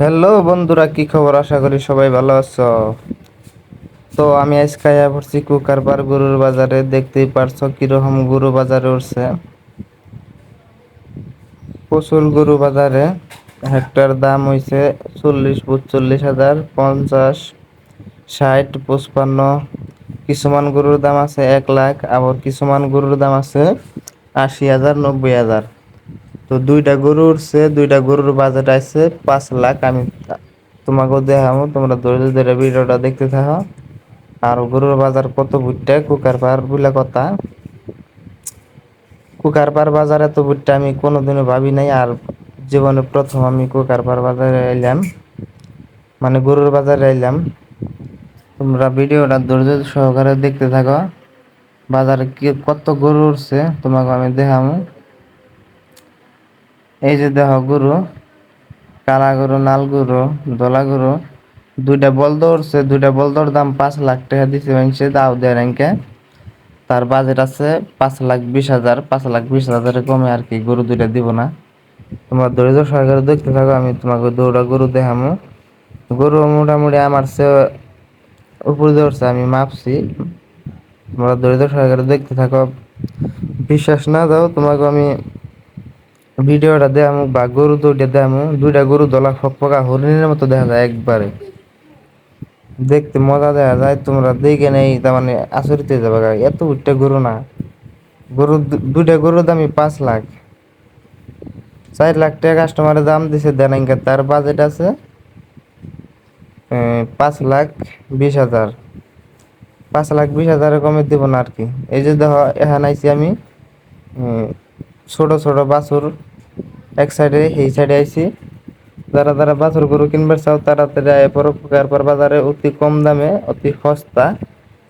Hello বন্ধুরা, কি খবর? আশা করি সবাই ভালো আছো। তো আমি আজকে আয়া পড়ছি কুকারবার গরুর বাজারে। দেখতেই পারছ কীরকম গরু বাজারে উঠছে। প্রচুর গরু বাজারে। হেক্টর দাম হইছে চল্লিশ পঁচল্লিশ হাজার, পঞ্চাশ, ষাট, পঁচপান্ন। কিছুমান গরুর দাম আছে এক লাখ, আবার কিছুমান গরুর দাম আছে আশি হাজার, নব্বই হাজার। তো দুইটা গরু উঠছে দুইটা গরুর বাজেট আছে পাঁচ লাখ। আমি তোমাকেও দেখাবো তোমরা ধৈর্য ধরে ভিডিওটা দেখতে থাকো। আর গরুর বাজার কত বুটটা কুকার পার বলে কথা। কুকার পার বাজারে তো বুটটা আমি কোনোদিনও ভাবি নাই, আর জীবনে প্রথম আমি কুকার পার বাজারে এলাম মানে গরুর বাজারে এলাম তোমরা ভিডিওটা ধৈর্য সহকারে দেখতে থাকো। বাজারে কত গরু উঠছে তোমাকে আমি দেখাবো এই যে দেহ গরু, কালা গরু, লাল গরু দলা গরু, দুইটা বল দৌড়ছে, দুইটা বলদর দাম পাঁচ লাখ টাকা দিছে মানুষে দাও দেয় র্যাঙ্কে তার বাজেট আছে পাঁচ লাখ বিশ হাজার, পাঁচ লাখ বিশ হাজারের কমে আর কি গরু দুইটা দিব না। তোমরা ধৈর্য সহকারে দেখতে থাকো, আমি তোমাকে দৌড়া গরু দেখামো। গরু মোটামুটি আমার সে উপরে দৌড়ছে, আমি মাপছি। তোমরা ধৈর্য সহকারে দেখতে থাকো। বিশ্বাস না দাও, তোমাকে আমি ভিডিওটা দেখামু বা গরু দুইটা দেখামু দুইটা গরু দলা ফকফকা হরিণের মতো দেখা যায় একবারে। দেখতে মজা দেখা যায়, তোমরা দেখে নেই, তার মানে আচরিত হয়ে যাবে। এত উঠটা গরু না। গরু দুইটা গরুর দামই পাঁচ লাখ। চার লাখ টাকা কাস্টমারের দাম দিছে দেনাঙ্কা তার বাজেট আছে পাঁচ লাখ বিশ হাজার। পাঁচ লাখ বিশ হাজারের কমে দিব না আর কি। এই যে দেখো, এখানে আইছি আমি ছোট ছোট বাছুর। এক সাইডে এই সাইডে আইছি। যারা যারা বাছুর গরু কিনবার চাও তাড়াতাড়ি আয় পর কুকারপার বাজারে অতি কম দামে, অতি সস্তা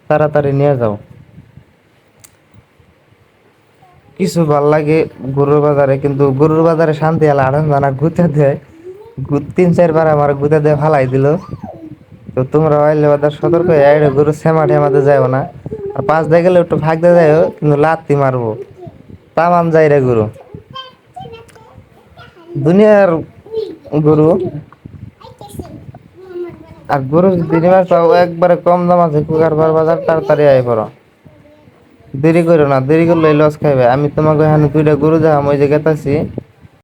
তাড়াতাড়ি নিয়ে যাও। কিছু ভালো লাগে গরুর বাজারে, কিন্তু গরুর বাজারে শান্তি আলা আরাম জানা গুতে দেয়। তিন চারবার আমার গুতে দিয়ে ফালাই দিল। তো তোমরা আইলে বাজার সতর্ক আইলে গরু সেমা ঠেমাতে যাও না। আর পাঁচ দিয়ে গেলে একটু ফাঁক দিয়ে যাও কিন্তু লাত্তি মারবো। তামাম যাই রে গরু। দুনিয়ার গরু। আর গরু যদি নিবার একবারে কম দাম আছে, কুকার বার বাজার তাড়াতাড়ি আয় পড়ো দেরি করো না, দেরি করলে লস খাইবে। আমি তোমাকে এখানে দুইটা গরু দেখাম, ওই যে গেতাছি।